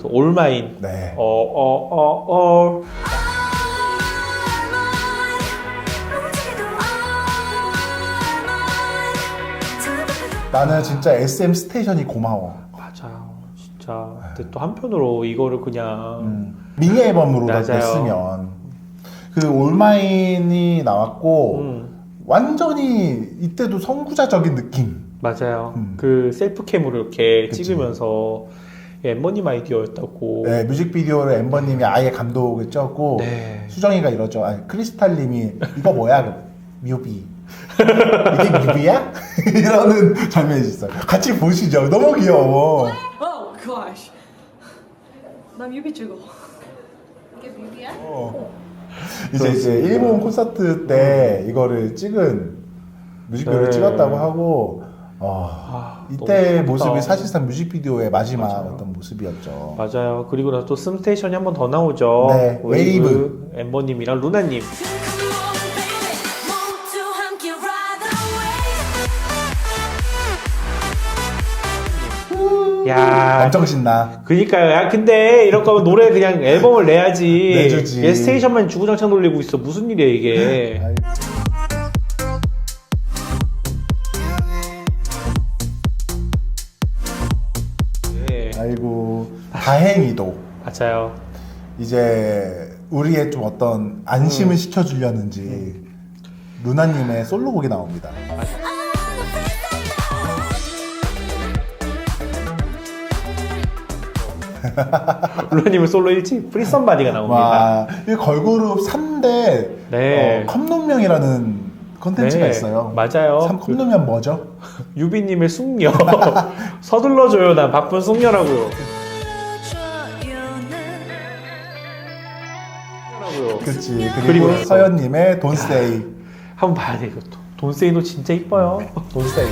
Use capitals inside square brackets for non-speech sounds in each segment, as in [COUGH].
나서 올마인. 네. 어, 어, 어, 어. 나는 진짜 SM 스테이션이 고마워. 맞아요. 진짜. 근데 또 한편으로 이거를 그냥. 음, 미니 앨범으로 맞아요. 냈으면 그 올마인이 나왔고 음, 완전히 이때도 선구자적인 느낌. 맞아요. 음. 그 셀프 캠으로 이렇게 그치. 찍으면서 엠버님 아이디어였다고. 네, 뮤직비디오를 엠버님이 아예 감독을 쪘고 네. 수정이가 이러죠. 아니 크리스탈님이 이거 뭐야? 그 뮤비. 이게 뮤비야? [LAUGHS] 이러는 장면이 있어요. 같이 보시죠. 너무 귀여워. Oh gosh. 나 뮤비 찍어. 이게 뮤비야? 어. 이제 이제 일본 콘서트 때 이거를 찍은 뮤직비디오를 네. 찍었다고 하고 어, 아, 이때 모습이. 사실상 뮤직비디오의 마지막 맞아요. 어떤 모습이었죠. 맞아요. 그리고 나서 또 스테이션이 한 번 더 나오죠. 네, 웨이브. 엠버님이랑 루나님. 야, 엄청 신나. 그니까요. 야, 근데 이럴 거면 노래 그냥 앨범을 내야지. 내주지. 얘 스테이션만 주구장창 돌리고 있어. 무슨 일이야 이게. 다행히도 맞아요. 이제 우리의 좀 어떤 음. 안심을 시켜주려는지 루나님의 솔로곡이 나옵니다. [LAUGHS] 루나님은 솔로 1집 프리썸바디가 나옵니다. 와, 이 걸그룹 3대 네. 어, 컵눈명이라는 컨텐츠가 네, 있어요. 맞아요. 삼 컵눈명 뭐죠? [LAUGHS] 유비님의 숙녀. [LAUGHS] 서둘러줘요. 난 바쁜 숙녀라고요. 그치. 그리고, Don't Say. 한번 봐야 돼 이것도. 돈세이도 진짜 이뻐요. Don't Say.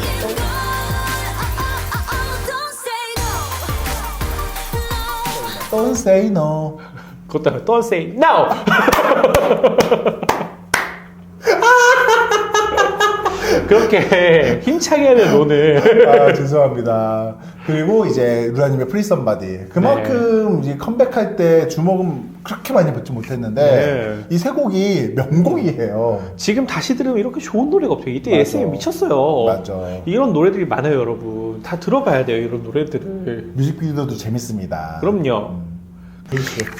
Don't Say No. 그것도 하면 Don't say no. [LAUGHS] 그렇게 [LAUGHS] 힘차게 하는 노는 아, 죄송합니다. 그리고 이제 루나님의 프리 썸바디. 그만큼 네. 이제 컴백할 때 주목은 그렇게 많이 받지 못했는데 네. 이세 곡이 명곡이에요. 지금 다시 들으면 이렇게 좋은 노래가 없어요. 이때 맞아. SM 미쳤어요. 맞아. 이런 노래들이 많아요, 여러분. 다 들어봐야 돼요, 이런 노래들을. 뮤직비디오도 재밌습니다. 그럼요.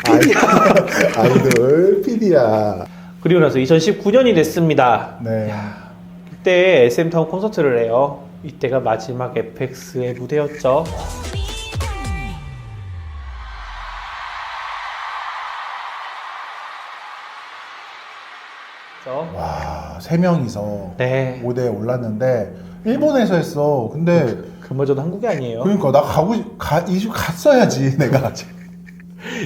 아이돌, 아이돌 PD야. 그리고 나서 2019년이 됐습니다. 네. 이때 SM타운 콘서트를 해요. 이때가 마지막 에펙스의 무대였죠. 와, 세 명이서 네. 무대에 올랐는데 일본에서 했어. 근데 그마저도 한국이 아니에요. 그러니까 나 가고 싶- 가 이주 갔어야지 [LAUGHS] 내가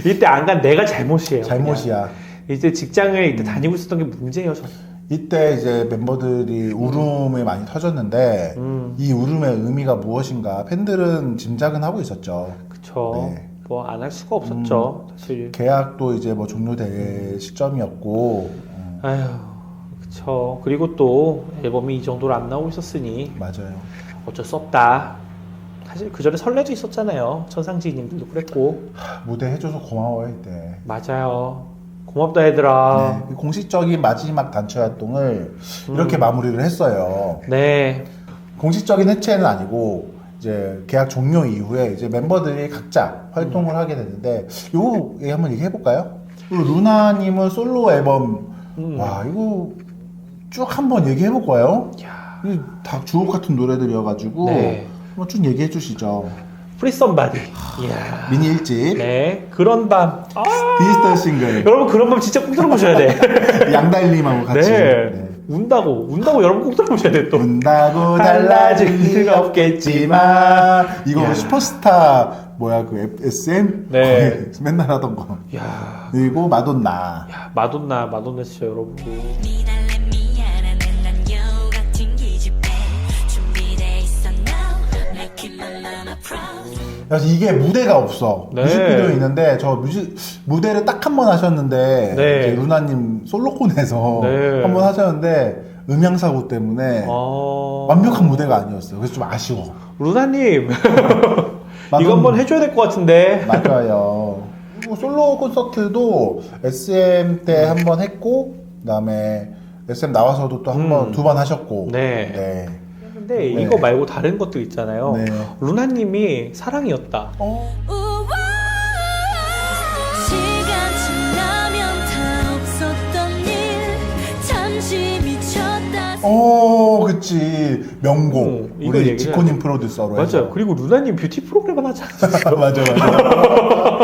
이때 안 간 내가 잘못이에요. 잘못이야. 그냥. 이때 직장을 이때 다니고 있었던 게 문제예요, 저는. 이때 이제 멤버들이 울음이 많이 터졌는데 음. 이 울음의 의미가 무엇인가 팬들은 짐작은 하고 있었죠. 그쵸. 네. 뭐 안 할 수가 없었죠, 사실. 계약도 이제 뭐 종료될 시점이었고 음, 아휴, 그쵸. 그리고 또 앨범이 이 정도로 안 나오고 있었으니 맞아요. 어쩔 수 없다. 사실 그 전에 설레도 있었잖아요. 천상지님들도 그랬고. 하, 무대 해줘서 고마워요 이때. 맞아요. 고맙다 얘들아. 네, 그 공식적인 마지막 단체 활동을 음. 이렇게 마무리를 했어요. 네. 공식적인 해체는 아니고 이제 계약 종료 이후에 이제 멤버들이 각자 활동을 하게 되는데 요거 얘기 한번 얘기해 볼까요? 루나님은 솔로 앨범 음. 와 이거 쭉 한번 얘기해 볼까요? 야. 이다 주옥 같은 노래들이어가지고 네. 한번 쭉 얘기해 주시죠. 프리썸바디. 이야. 미니 일집 네. 그런 밤. 아, 디지털 싱글 여러분 그런 밤 진짜 꼭 들어보셔야 돼. [LAUGHS] 양달님하고 같이 네. 네. 운다고. 운다고 여러분 꼭 들어보셔야 돼 또. 운다고 달라질 일 없겠지만 이거 야. 슈퍼스타 뭐야 그 SM 네. 거기 [LAUGHS] 맨날 하던 거 야. 그리고 마돈나 야, 마돈나, 마돈나 진짜 여러분. 니달 그래서 이게 무대가 없어 네. 뮤직비디오 있는데 저 뮤직 무대를 딱 한 번 하셨는데 네. 이제 루나님 솔로콘에서 네. [LAUGHS] 한 번 하셨는데 음향 사고 때문에 어... 완벽한 무대가 아니었어요 그래서 좀 아쉬워 루나님. [LAUGHS] 이거 한번 해줘야 될 것 같은데. 맞아요. 그리고 솔로 콘서트도 SM 때 한 번 했고, 그다음에 SM 나와서도 또 한 번, 음. 두번 하셨고. 네. 네. 근데 네. 이거 말고 다른 것들 있잖아요. 네. 루나님이 사랑이었다. 우와 시간 지나면 다 없었던 일 잠시 미쳤다 어, 그치. 명곡. 음, 이거 우리 얘기를- 지코님 프로듀서로 해서. 맞아요. 그리고 루나님 뷰티 프로그램 하지 않았어요? [LAUGHS] 맞아, 맞아.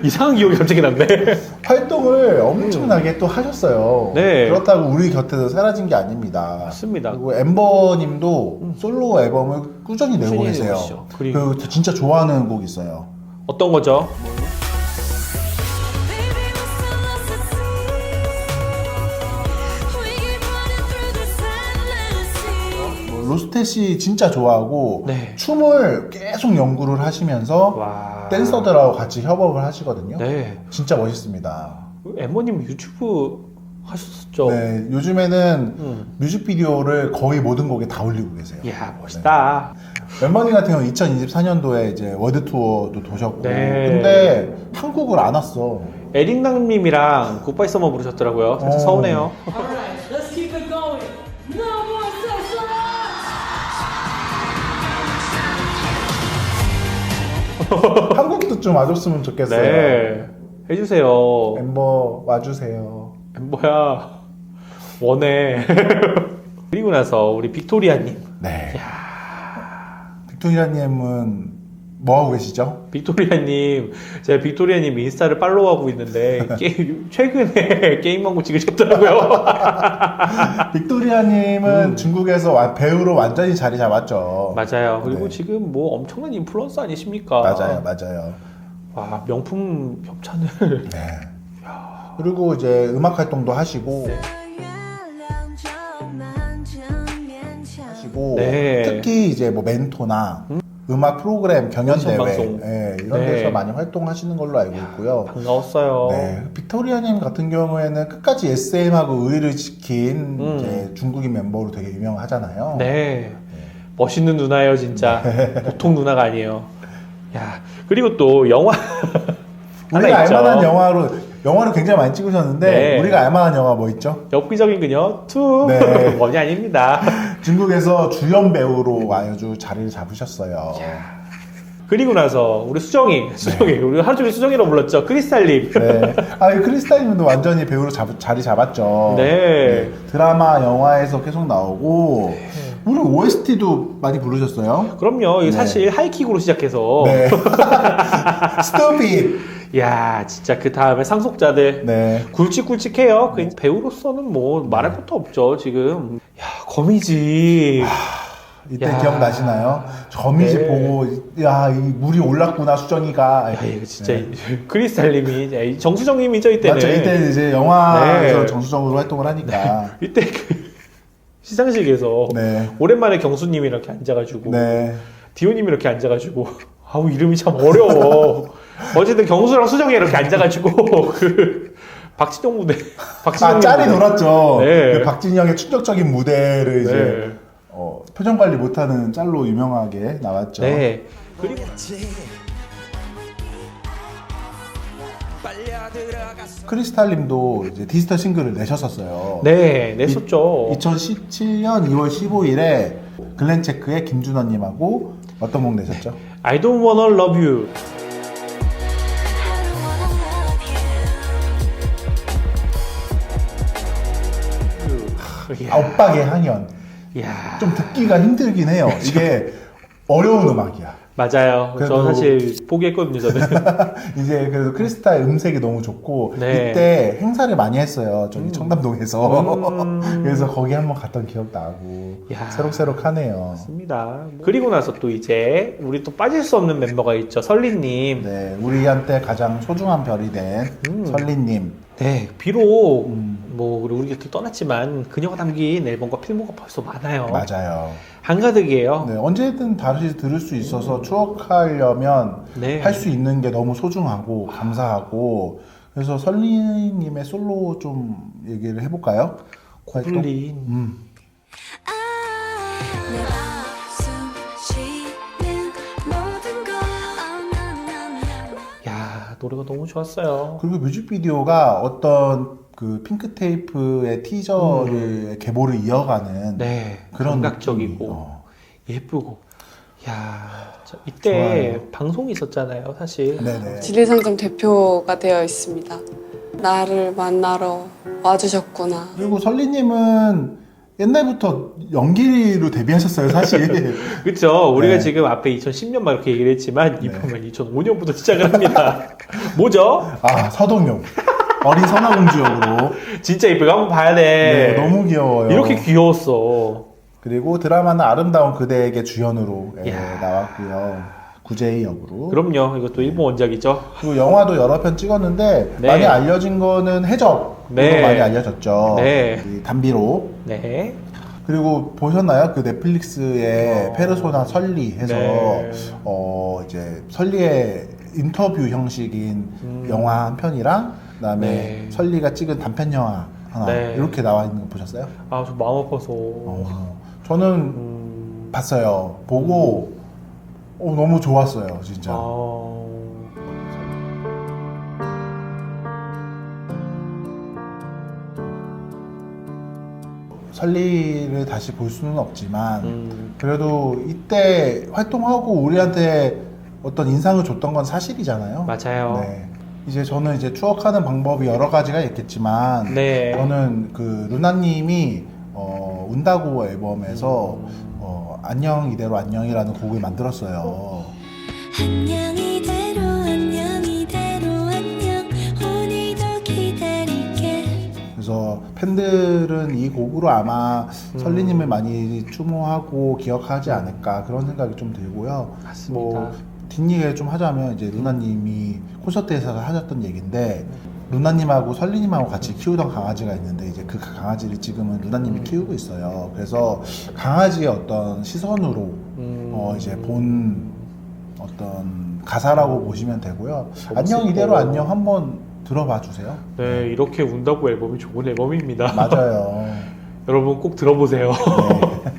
[LAUGHS] 이상한 기억이 갑자기 났네. [LAUGHS] 활동을 엄청나게 또 하셨어요. 네. 그렇다고 우리 곁에서 사라진 게 아닙니다. 맞습니다. 그리고 엠버님도 솔로 앨범을 꾸준히 내고 꾸준히 계세요. 내고 계시죠. 그리고- 그 진짜 좋아하는 곡 있어요. 어떤 거죠? 로스테시 진짜 좋아하고 네. 춤을 계속 연구를 하시면서 와. 댄서들하고 같이 협업을 하시거든요. 네. 진짜 멋있습니다. 엠버님 유튜브 하셨었죠? 네, 요즘에는 음. 뮤직비디오를 거의 모든 곡에 다 올리고 계세요. 이야, 멋있다. 멤버님 같은 경우는 2024년도에 이제 월드 투어도 도셨고, 네. 근데 한국을 안 왔어. 에릭남님이랑 굿바이 서머 부르셨더라고요. 살짝 어. 서운해요. [LAUGHS] 한국도 좀 와줬으면 좋겠어요. 네. 해주세요. 멤버 와주세요. 뭐야. 원해. [LAUGHS] 그리고 나서 우리 빅토리아님. 네. 빅토리아님은 뭐 하고 계시죠? 빅토리아님, 제가 빅토리아님 인스타를 팔로우하고 있는데, [LAUGHS] 게, 최근에 [LAUGHS] 게임 광고 찍으셨더라고요. [LAUGHS] 빅토리아님은 음. 중국에서 와- 배우로 완전히 자리 잡았죠. 맞아요. 그리고 네. 지금 뭐 엄청난 인플루언서 아니십니까? 맞아요, 맞아요. 와, 명품 협찬을. 네. 그리고 이제 음악 활동도 하시고, 네. 하시고 네. 특히 이제 뭐 멘토나 음? 악 프로그램 경연 오디션 대회 방송. 예, 이런 네. 데서 많이 활동하시는 걸로 알고 있고요. 반가웠어요. 네, 빅토리아님 같은 경우에는 끝까지 SM하고 의의를 지킨 음. 이제 중국인 멤버로 되게 유명하잖아요. 네. 멋있는 누나예요, 진짜. 보통 누나가 아니에요. 야, 그리고 또 영화 [LAUGHS] 우리가 있죠. 알만한 영화로 영화를 굉장히 많이 찍으셨는데 네. 우리가 알만한 영화 뭐 있죠? 엽기적인 그녀 2 네. [LAUGHS] 원이 아닙니다. 중국에서 주연 배우로 아주 자리를 잡으셨어요. 그리고 나서 우리 수정이, 수정이, 우리 하루 종일 수정이라고 불렀죠. 크리스탈님. 네. 아, 이 크리스탈님도 완전히 배우로 잡, 자리 잡았죠. 네. 드라마, 영화에서 계속 나오고, 우리 OST도 많이 부르셨어요. 그럼요. 이게 네. 사실 하이킥으로 시작해서. 네. [LAUGHS] 스토핏. 야 진짜 그 다음에 상속자들. 네. 굵직굵직해요. 그 배우로서는 뭐 말할 것도 없죠, 지금. 야, 거미지. 이때 야. 기억나시나요? 점이지 네. 보고, 야, 이 물이 올랐구나, 수정이가. 야, 이거 진짜 크리스탈님이, 야, 이 정수정님이죠, 이때는. 네. 맞죠. 이때 이제 영화에서 네. 정수적으로 활동을 하니까. [LAUGHS] 이때 그 시상식에서 네. 오랜만에 경수님이 이렇게 앉아가지고 네. 디오님이 이렇게 앉아가지고 [LAUGHS] 아우 이름이 참 어려워. 어쨌든 경수랑 수정이 이렇게 앉아가지고 [LAUGHS] 그 박진영 무대 박진영 아, 짤이 돌았죠. 네. 그 박진영의 충격적인 무대를 이제 네. 어, 표정 관리 못하는 짤로 유명하게 나왔죠. 네. 그리고 크리스탈님도 이제 디지털 싱글을 내셨었어요. 네 냈었죠. 2017년 2월 15일에 글렌체크의 김준호님하고 어떤 곡 내셨죠? I don't wanna love you. 아, 엇박의. 이야 좀 듣기가 힘들긴 해요. 이게 어려운 음악이야. 맞아요. 그래도- 저 사실 포기했거든요. 저는. [LAUGHS] 이제 그래도 크리스탈 음색이 너무 좋고 네. 이때 행사를 많이 했어요. 저기 청담동에서. 음. [LAUGHS] 그래서 거기 한번 갔던 기억 나고 야. 새록새록하네요. 맞습니다. 그리고 나서 또 이제 우리 또 빠질 수 없는 멤버가 있죠. 설리님. 네, 우리한테 가장 소중한 별이 된 음. 설리님. 네, 비록 음. 뭐 우리 우리 곁을 떠났지만 그녀가 담긴 앨범과 필모가 벌써 많아요. 맞아요. 한가득이에요. 네, 언제든 다시 들을 수 있어서 추억하려면 네. 할 수 있는 게 너무 소중하고 감사하고 그래서 설리님의 솔로 좀 얘기를 해볼까요? 활동? 고블린. 음. 노래가 너무 좋았어요. 그리고 뮤직비디오가 어떤 그 핑크 테이프의 티저를 계보를 이어가는 네, 그런 감각적이고 느낌이, 어. 예쁘고. 야, 저 이때 좋아요. 방송이 있었잖아요, 사실. 네네. 진리상점 대표가 되어 있습니다. 나를 만나러 와주셨구나. 그리고 설리님은 옛날부터 연기로 데뷔하셨어요, 사실. [LAUGHS] 그렇죠. 우리가 네. 지금 앞에 2010년 막 이렇게 얘기를 했지만 이번엔 2005년부터 시작을 합니다. [LAUGHS] 뭐죠? 아, 서동용. 어린 선화공주 역으로. [LAUGHS] 진짜 이쁘게 한번 봐야 돼. 네, 너무 귀여워요. 이렇게 귀여웠어. 그리고 드라마는 아름다운 그대에게 주연으로 예, 이야. 나왔고요. 구제이 역으로. 그럼요. 이것도 일본 원작이죠. 그리고 영화도 여러 편 찍었는데 네. 많이 알려진 거는 해적으로 네. 많이 알려졌죠. 네. 이 담비로. 네. 그리고 보셨나요? 그 넷플릭스의 어. 페르소나 설리 해서 네. 어 이제 설리의 인터뷰 형식인 영화 한 편이랑 그다음에 음. 네. 설리가 찍은 단편 영화 하나 네. 이렇게 나와 있는 거 보셨어요? 아, 저 마음 아파서. 어, 저는 음, 봤어요. 보고 어, 너무 좋았어요, 진짜. 아, 설리를 다시 볼 수는 없지만 음, 그래도 이때 활동하고 우리한테 어떤 인상을 줬던 건 사실이잖아요. 맞아요. 네. 이제 저는 이제 추억하는 방법이 여러 가지가 있겠지만 네. 저는 그 루나님이 어, 운다고 앨범에서 음. 어, 안녕 이대로 안녕이라는 곡을 만들었어요. 안녕 이대로 안녕 이대로 안녕 오늘도 기다릴게 그래서 팬들은 이 곡으로 아마 음. 설리님을 많이 추모하고 기억하지 않을까 그런 생각이 좀 들고요. 맞습니다. 뭐 뒷얘기를 좀 하자면 이제 루나님이 콘서트에서 하셨던 얘기인데 루나님하고 설리님하고 같이 키우던 강아지가 있는데 이제 그 강아지를 지금은 루나님이 키우고 있어요. 그래서 강아지의 어떤 시선으로 음. 어 이제 본 어떤 가사라고 보시면 되고요. 안녕. 이대로 안녕 한번 들어봐 주세요. 네, 이렇게 운다고 앨범이 좋은 앨범입니다. 맞아요. [LAUGHS] 여러분 꼭 들어보세요. 네.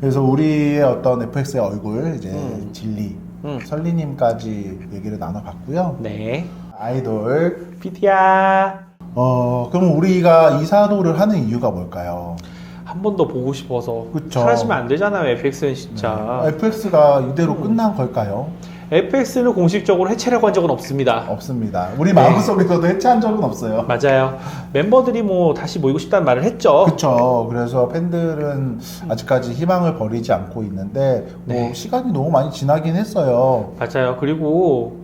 그래서 우리의 어떤 FX의 얼굴 이제 음. 진리 음. 설리님까지 얘기를 나눠봤고요. 네. 아이돌 피디야. 어 그럼 우리가 이사도를 하는 이유가 뭘까요? 한 번 더 보고 싶어서 그쵸. 사라지면 안 되잖아요 FX는 진짜 FX가 이대로 음. 끝난 걸까요? FX는 공식적으로 해체라고 한 적은 없습니다 없습니다. 우리 네. 마음속에서도 해체한 적은 없어요. 맞아요 멤버들이 뭐 다시 모이고 싶다는 말을 했죠 그렇죠. 그래서 팬들은 아직까지 희망을 버리지 않고 있는데 뭐 네. 시간이 너무 많이 지나긴 했어요. 맞아요 그리고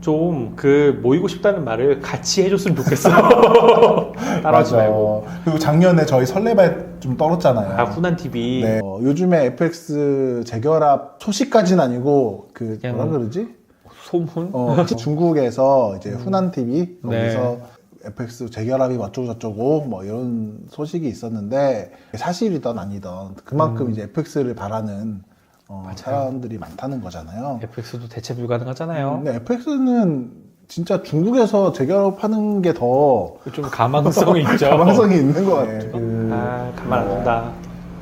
좀 그 모이고 싶다는 말을 같이 해줬으면 좋겠어 [LAUGHS] 따라하지 맞아. 말고 그리고 작년에 저희 설레발 좀 떨었잖아요. 아 훈한 TV 네. 어, 요즘에 FX 재결합 소식까지는 아니고 그 그냥 뭐라 그러지? 소문 어, [LAUGHS] 중국에서 이제 훈한 TV 음. 네. 거기서 FX 재결합이 어쩌고 저쩌고 뭐 이런 소식이 있었는데 사실이던 아니던 그만큼 음. 이제 FX를 바라는 어, 사람들이 많다는 거잖아요. FX도 대체 불가능하잖아요 근데 FX는 진짜 중국에서 재결합하는 게 더 좀 가망성이 [LAUGHS] 있죠 가망성이 있는 것 같아요. 그 아 가만 안 둔다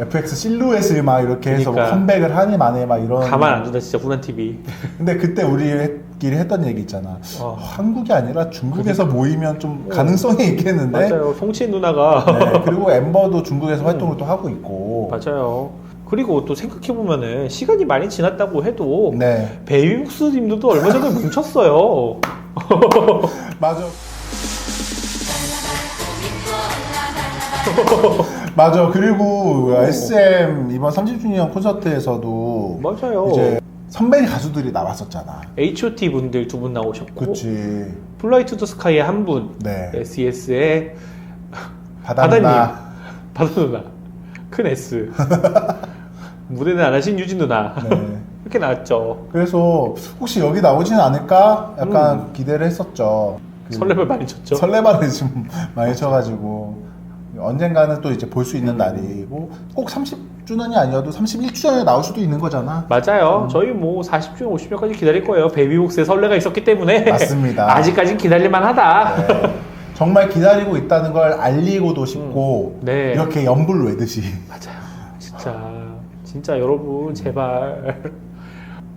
FX 실루엣을 막 이렇게 해서 뭐 그러니까. 컴백을 하니 마네 막 이런. 가만 안 둔다 진짜 훈한 TV [LAUGHS] 근데 그때 우리끼리 했던 얘기 있잖아. 어. 한국이 아니라 중국에서 모이면 좀 가능성이 있겠는데. 맞아요 송치인 누나가 네, 그리고 엠버도 중국에서 [LAUGHS] 활동을 또 하고 있고. 맞아요. 그리고 또 생각해보면은 시간이 많이 지났다고 해도 네, 베이비복스 님들도 얼마 전에 뭉쳤어요. [LAUGHS] 맞아. [LAUGHS] 맞아. 그리고 SM 이번 30주년 콘서트에서도 맞아요. 이제 선배 가수들이 나왔었잖아. H.O.T 분들 두 분 나오셨고 그치. 플라이 투더 스카이의 한 분, 네. SES의 바다님. 바다님, 바다 누나, 큰 S, [LAUGHS] 무대는 안 하신 유진 누나 네. [LAUGHS] 이렇게 나왔죠. 그래서 혹시 여기 나오지는 않을까 약간 기대를 했었죠. 그 음. 설렘을 많이 쳤죠. 설레발을 [LAUGHS] 좀 많이 쳐가지고 언젠가는 또 이제 볼 수 있는 날이고 꼭 30주년이 아니어도 31주년에 나올 수도 있는 거잖아. 맞아요. 음. 저희 뭐 40주년, 50주년까지 기다릴 거예요. 베이비복스의 설레가 있었기 때문에 맞습니다. [LAUGHS] 아직까진 기다릴만 하다. 네. 정말 기다리고 있다는 걸 알리고도 싶고 네. 이렇게 연불 외듯이 맞아요. 진짜 여러분 제발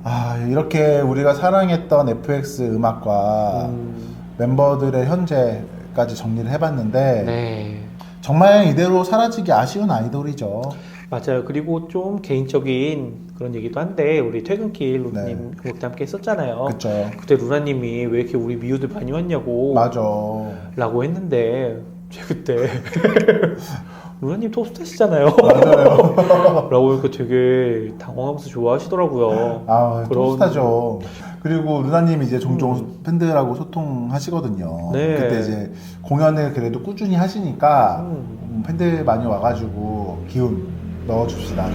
아 이렇게 우리가 사랑했던 FX 음악과 음, 멤버들의 현재까지 정리를 해봤는데 네. 정말 이대로 사라지기 아쉬운 아이돌이죠. 맞아요. 그리고 좀 개인적인 그런 얘기도 한데 우리 퇴근길 루나님 네. 그때 함께 했었잖아요. 그쵸? 그때 루나님이 왜 이렇게 우리 미우들 많이 왔냐고 맞아. 라고 했는데 제가 그때 [LAUGHS] 루나님 톱스타시잖아요. 맞아요. [LAUGHS] 라고 하니까 되게 당황하면서 좋아하시더라고요. 아, 그런- 톱스타죠. 그리고 루나님이 이제 종종 팬들하고 소통하시거든요. 네. 그때 이제 공연을 그래도 꾸준히 하시니까 음. 음, 팬들 많이 와가지고 기운 넣어줍시다.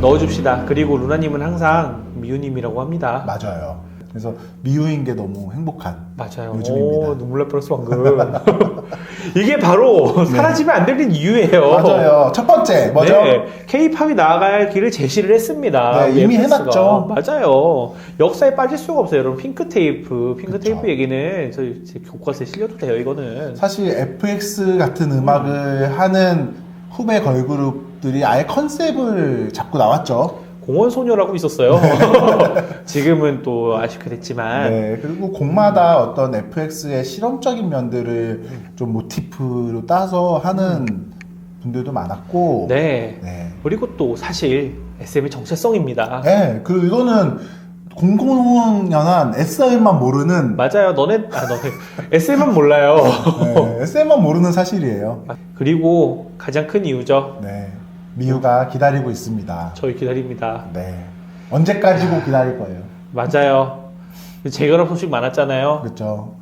넣어줍시다. 그리고 루나님은 항상 미우님이라고 합니다. 맞아요. 그래서 미우인 게 너무 행복한 맞아요. 요즘입니다. 오, 눈물 날 뻔했어 방금. [LAUGHS] 이게 바로 사라지면 안 되는 이유예요. 네. 맞아요. 첫 번째 뭐죠? 네, K-팝이 나아갈 길을 제시를 했습니다. 네, 이미 FX가. 해놨죠. 맞아요. 역사에 빠질 수가 없어요, 여러분. 핑크 테이프, 핑크 그쵸. 테이프 얘기는 저희 제 교과서에 실려도 돼요, 이거는. 사실 FX 같은 음악을 하는 후배 걸그룹들이 아예 컨셉을 잡고 나왔죠. 공원 소녀라고 있었어요. [LAUGHS] 지금은 또 아쉽게 됐지만. 네, 그리고 곡마다 어떤 FX의 실험적인 면들을 좀 모티프로 따서 하는 분들도 많았고, 네. 네, 그리고 또 사실 SM의 정체성입니다. 네, 그리고 이거는 공공연한 SM만 모르는, 맞아요. 너네, 아, 너네. [LAUGHS] SM은 몰라요. 네, SM만 모르는 사실이에요. 그리고 가장 큰 이유죠. 네, 미우가 기다리고 있습니다. 저희 기다립니다. 네, 언제까지고 기다릴 거예요. 맞아요. 재결합 소식 많았잖아요. 그렇죠?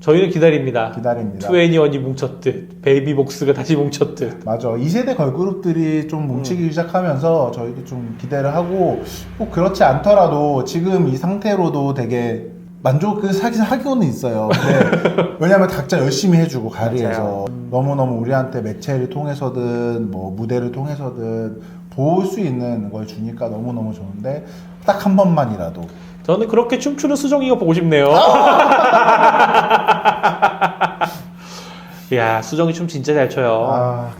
저희는 기다립니다. 기다립니다. 투애니원이 뭉쳤듯, 베이비복스가 다시 뭉쳤듯. 맞아. 2세대 걸그룹들이 좀 뭉치기 음. 시작하면서 저희도 좀 기대를 하고 꼭 그렇지 않더라도 지금 이 상태로도 되게 만족을 사긴 하기는 있어요. 근데 [LAUGHS] 왜냐면 각자 열심히 해주고 가리에서 맞아요. 너무너무 우리한테 매체를 통해서든 뭐 무대를 통해서든 볼 수 있는 걸 주니까 너무너무 좋은데 딱 한 번만이라도 저는 그렇게 춤추는 수정이가 보고 싶네요. [LAUGHS] 야, 수정이 춤 진짜 잘 춰요. 아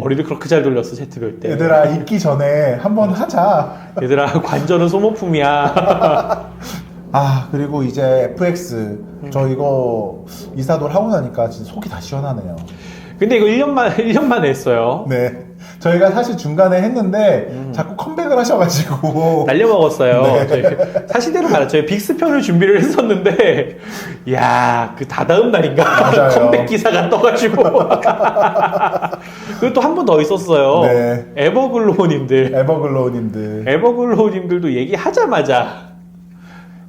머리를 그렇게 잘 돌렸어, 제트별 때. 얘들아 있기 전에 한번 하자. 얘들아, [LAUGHS] 관절은 소모품이야. [LAUGHS] 아 그리고 이제 FX 음. 저 이거 이사돌 하고 나니까 진짜 속이 다 시원하네요. 근데 이거 1년만, 1년 [LAUGHS] 만에 했어요. 네. 저희가 사실 중간에 했는데 음. 자꾸 컴백을 하셔가지고 [LAUGHS] 날려먹었어요. 네. 저희 사실대로 말하면 저희 빅스편을 준비를 했었는데, [LAUGHS] 야, 그 다다음 날인가. 컴백 기사가 떠가지고 [LAUGHS] 그리고 또 한 분 더 있었어요. 네. 에버글로우님들, 에버글로우님들 에버글로우님들도 얘기하자마자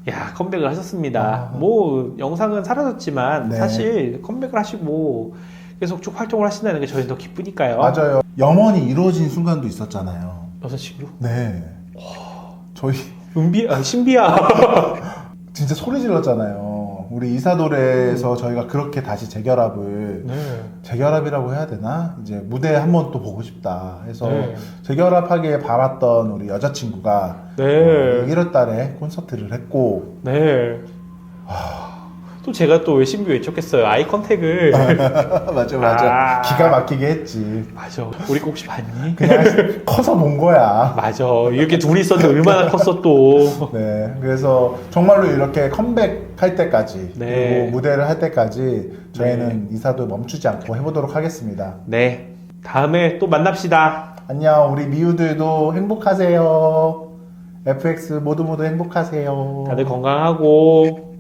야 컴백을 하셨습니다. 뭐 영상은 사라졌지만 아. 네. 사실 컴백을 하시고 계속 쭉 활동을 하신다는 게 저희는 더 기쁘니까요. 맞아요. 염원이 이루어진 순간도 있었잖아요. 여자친구? 네. 저희 은비, 아, 신비야. [LAUGHS] 진짜 소리 질렀잖아요. 우리 이사돌에서 저희가 그렇게 다시 재결합을 네. 재결합이라고 해야 되나? 이제 무대 한 번 또 보고 싶다 해서 네. 재결합하길 바랐던 우리 여자친구가 네. 어, 1월 달에 콘서트를 했고 네. 또 제가 또 왜 신비 외쳤겠어요. 아이 컨택을. [LAUGHS] 맞아 맞아 아. 기가 막히게 했지 맞아. 우리 거 혹시 봤니? 그냥 커서 본 거야 맞아. 이렇게 둘이 있었는데 얼마나 컸어 또. [LAUGHS] 네 그래서 정말로 이렇게 컴백할 때까지 네. 그리고 무대를 할 때까지 저희는 이사도 멈추지 않고 해보도록 하겠습니다 네. 다음에 또 만납시다. 안녕 우리 미우들도 행복하세요 FX 모두 모두 행복하세요 다들 건강하고